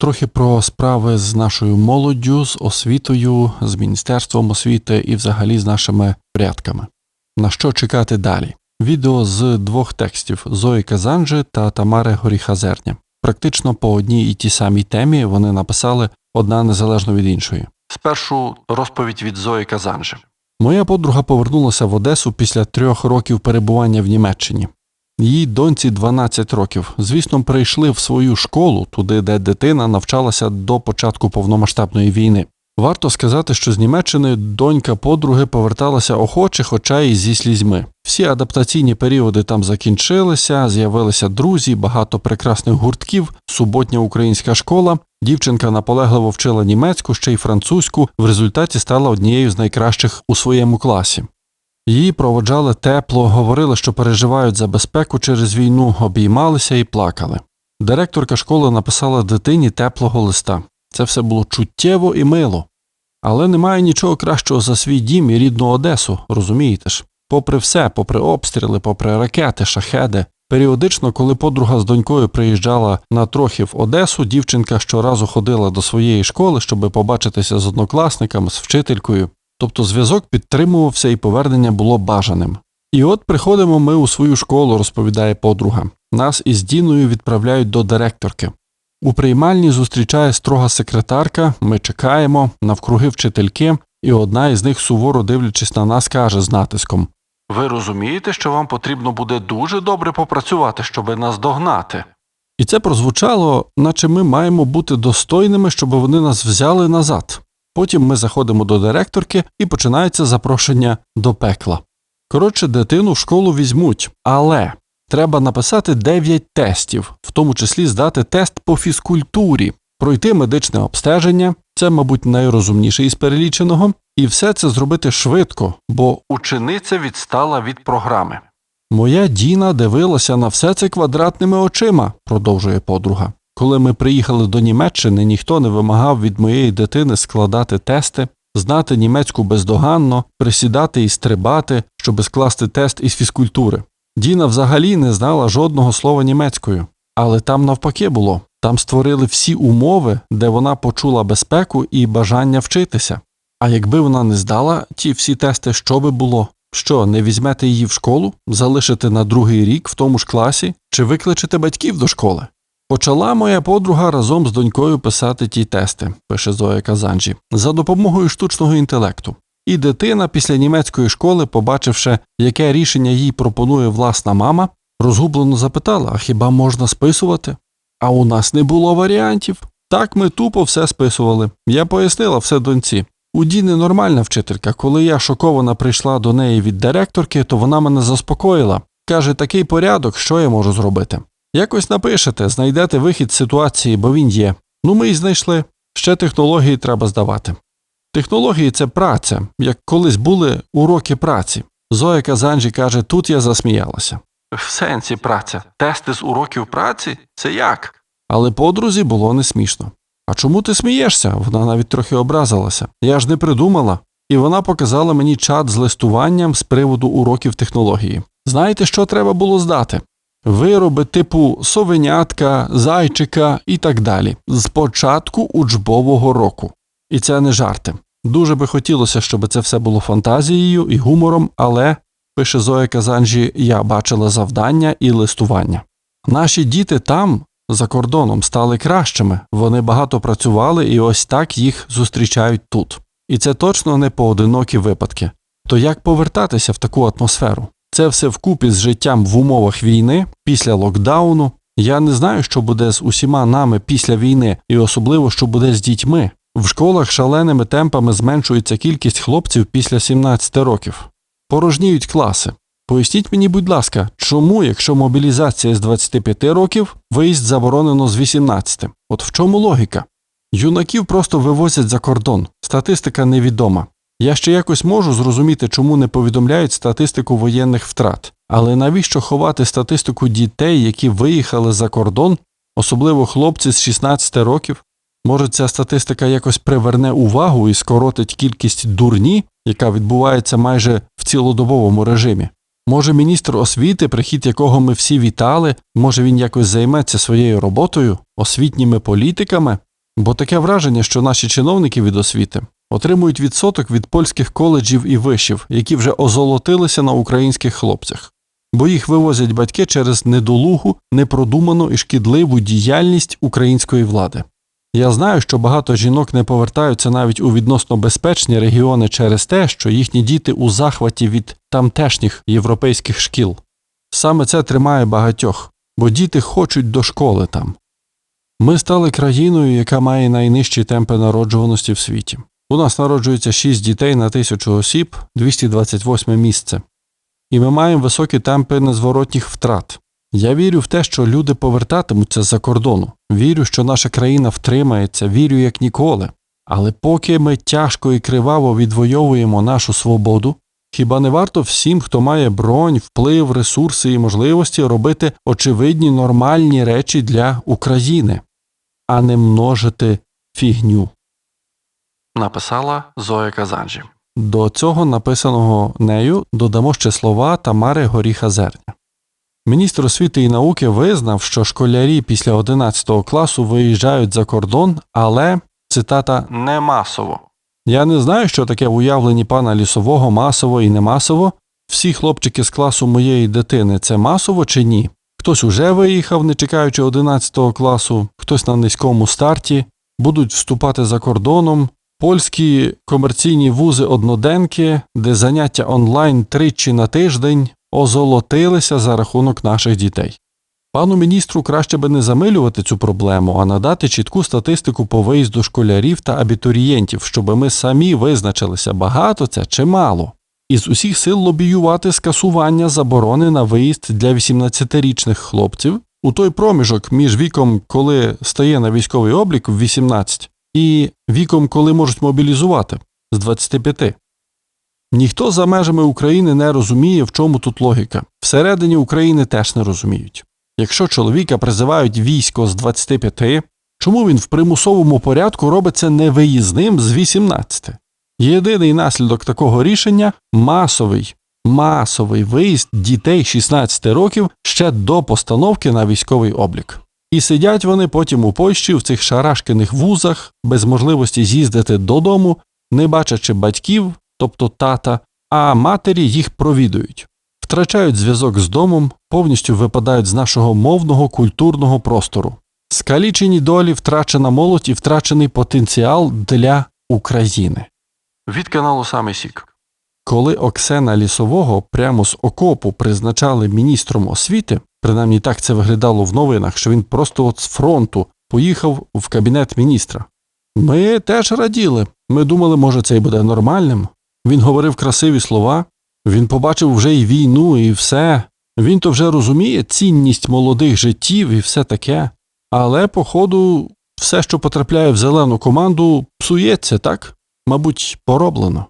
трохи про справи з нашою молоддю, з освітою, з Міністерством освіти і взагалі з нашими порядками. На що чекати далі? Відео з двох текстів Зої Казанжи та Тамари Горіхазерня. Практично по одній і тій самій темі вони написали одна незалежно від іншої. Спершу розповідь від Зої Казанжи. Моя подруга повернулася в Одесу після трьох років перебування в Німеччині. Її доньці 12 років. Звісно, прийшли в свою школу, туди, де дитина навчалася до початку повномасштабної війни. Варто сказати, що з Німеччини донька подруги поверталася охоче, хоча й зі слізьми. Всі адаптаційні періоди там закінчилися, з'явилися друзі, багато прекрасних гуртків, суботня українська школа. Дівчинка наполегливо вчила німецьку, ще й французьку, в результаті стала однією з найкращих у своєму класі. Її проводжали тепло, говорили, що переживають за безпеку через війну, обіймалися і плакали. Директорка школи написала дитині теплого листа. Це все було чуттєво і мило. Але немає нічого кращого за свій дім і рідну Одесу, розумієте ж? Попри все, попри обстріли, попри ракети, шахеди. Періодично, коли подруга з донькою приїжджала на трохи в Одесу, дівчинка щоразу ходила до своєї школи, щоб побачитися з однокласниками, з вчителькою. Тобто зв'язок підтримувався і повернення було бажаним. І от приходимо ми у свою школу, розповідає подруга. Нас із Діною відправляють до директорки. У приймальні зустрічає строга секретарка, ми чекаємо, навкруги вчительки, і одна із них, суворо дивлячись на нас, каже з натиском Ви розумієте, що вам потрібно буде дуже добре попрацювати, щоб нас догнати. І це прозвучало, наче ми маємо бути достойними, щоб вони нас взяли назад. Потім ми заходимо до директорки і починається запрошення до пекла. Коротше, дитину в школу візьмуть, але треба написати 9 тестів, в тому числі здати тест по фізкультурі, пройти медичне обстеження, це, мабуть, найрозумніше із переліченого, і все це зробити швидко, бо учениця відстала від програми. Моя Діна дивилася на все це квадратними очима, продовжує подруга. Коли ми приїхали до Німеччини, ніхто не вимагав від моєї дитини складати тести, знати німецьку бездоганно, присідати і стрибати, щоб скласти тест із фізкультури. Діна взагалі не знала жодного слова німецькою, але там навпаки було. Там створили всі умови, де вона почула безпеку і бажання вчитися. А якби вона не здала ті всі тести, що би було? Що, не візьмете її в школу, залишите на другий рік в тому ж класі, чи викличете батьків до школи? Почала моя подруга разом з донькою писати ті тести, пише Зоя Казанджі, за допомогою штучного інтелекту. І дитина після німецької школи, побачивши, яке рішення їй пропонує власна мама, розгублено запитала: а хіба можна списувати? А у нас не було варіантів. Так ми тупо все списували. Я пояснила все доньці. У Діни нормальна вчителька. Коли я шокована прийшла до неї від директорки, то вона мене заспокоїла. Каже, такий порядок, що я можу зробити. Якось напишете, знайдете вихід з ситуації, бо він є. Ну ми й знайшли. Ще технології треба здавати. Технології це праця, як колись були уроки праці. Зоя Казанджі каже, тут я засміялася. В сенсі праця, тести з уроків праці? Це як? Але подрузі було не смішно. А чому ти смієшся? Вона навіть трохи образилася. Я ж не придумала. І вона показала мені чат з листуванням з приводу уроків технології. Знаєте, що треба було здати? Вироби типу совенятка, зайчика і так далі з початку учбового року. І це не жарти. Дуже би хотілося, щоб це все було фантазією і гумором, але, пише Зоя Казанжі, я бачила завдання і листування. Наші діти там, за кордоном, стали кращими, вони багато працювали і ось так їх зустрічають тут. І це точно не поодинокі випадки. То як повертатися в таку атмосферу? Це все вкупі з життям в умовах війни, після локдауну. Я не знаю, що буде з усіма нами після війни, і особливо, що буде з дітьми. В школах шаленими темпами зменшується кількість хлопців після 17 років. Порожніють класи. Поясніть мені, будь ласка, чому, якщо мобілізація з 25 років, виїзд заборонено з 18? От в чому логіка? Юнаків просто вивозять за кордон, статистика невідома. Я ще якось можу зрозуміти, чому не повідомляють статистику воєнних втрат, але навіщо ховати статистику дітей, які виїхали за кордон, особливо хлопці з 16 років? Може, ця статистика якось приверне увагу і скоротить кількість дурні, яка відбувається майже в цілодобовому режимі? Може, міністр освіти, прихід якого ми всі вітали, може він якось займеться своєю роботою, освітніми політиками? Бо таке враження, що наші чиновники від освіти отримують відсоток від польських коледжів і вишів, які вже озолотилися на українських хлопцях, бо їх вивозять батьки через недолугу, непродуману і шкідливу діяльність української влади. Я знаю, що багато жінок не повертаються навіть у відносно безпечні регіони через те, що їхні діти у захваті від тамтешніх європейських шкіл. Саме це тримає багатьох, бо діти хочуть до школи там. Ми стали країною, яка має найнижчі темпи народжуваності в світі. У нас народжується 6 дітей на тисячу осіб, 228 місце. І ми маємо високі темпи незворотніх втрат. Я вірю в те, що люди повертатимуться з-за кордону. Вірю, що наша країна втримається, вірю як ніколи. Але поки ми тяжко і криваво відвоюємо нашу свободу, хіба не варто всім, хто має бронь, вплив, ресурси і можливості робити очевидні нормальні речі для України, а не множити фігню. Написала Зоя Казанжі. До цього написаного нею додамо ще слова Тамари Горіха Зерня. Міністр освіти і науки визнав, що школярі після 11 класу виїжджають за кордон, але цитата не масово. Я не знаю, що таке в уявленні пана лісового масово і не масово. Всі хлопчики з класу моєї дитини це масово чи ні? Хтось уже виїхав, не чекаючи 11 класу, хтось на низькому старті, будуть вступати за кордоном. Польські комерційні вузи одноденки, де заняття онлайн тричі на тиждень озолотилися за рахунок наших дітей. Пану міністру краще би не замилювати цю проблему, а надати чітку статистику по виїзду школярів та абітурієнтів, щоб ми самі визначилися, багато це чи мало. Із усіх сил лобіювати скасування заборони на виїзд для 18-річних хлопців у той проміжок між віком, коли стає на військовий облік в 18, і віком, коли можуть мобілізувати з 25. Ніхто за межами України не розуміє, в чому тут логіка. Всередині України теж не розуміють. Якщо чоловіка призивають військо з 25, чому він в примусовому порядку робиться невиїзним з 18? Єдиний наслідок такого рішення масовий, масовий виїзд дітей 16 років ще до постановки на військовий облік. І сидять вони потім у Польщі в цих шарашкиних вузах, без можливості з'їздити додому, не бачачи батьків, тобто тата, а матері їх провідують, втрачають зв'язок з домом, повністю випадають з нашого мовного культурного простору. Скалічені долі, втрачена молодь і втрачений потенціал для України. Від каналу Саме Сік. Коли Оксена Лісового прямо з окопу призначали міністром освіти, принаймні так це виглядало в новинах, що він просто от з фронту поїхав в кабінет міністра. Ми теж раділи. Ми думали, може, це й буде нормальним. Він говорив красиві слова, він побачив вже й війну, і все. Він то вже розуміє цінність молодих життів і все таке. Але, походу, все, що потрапляє в зелену команду, псується, так? Мабуть, пороблено.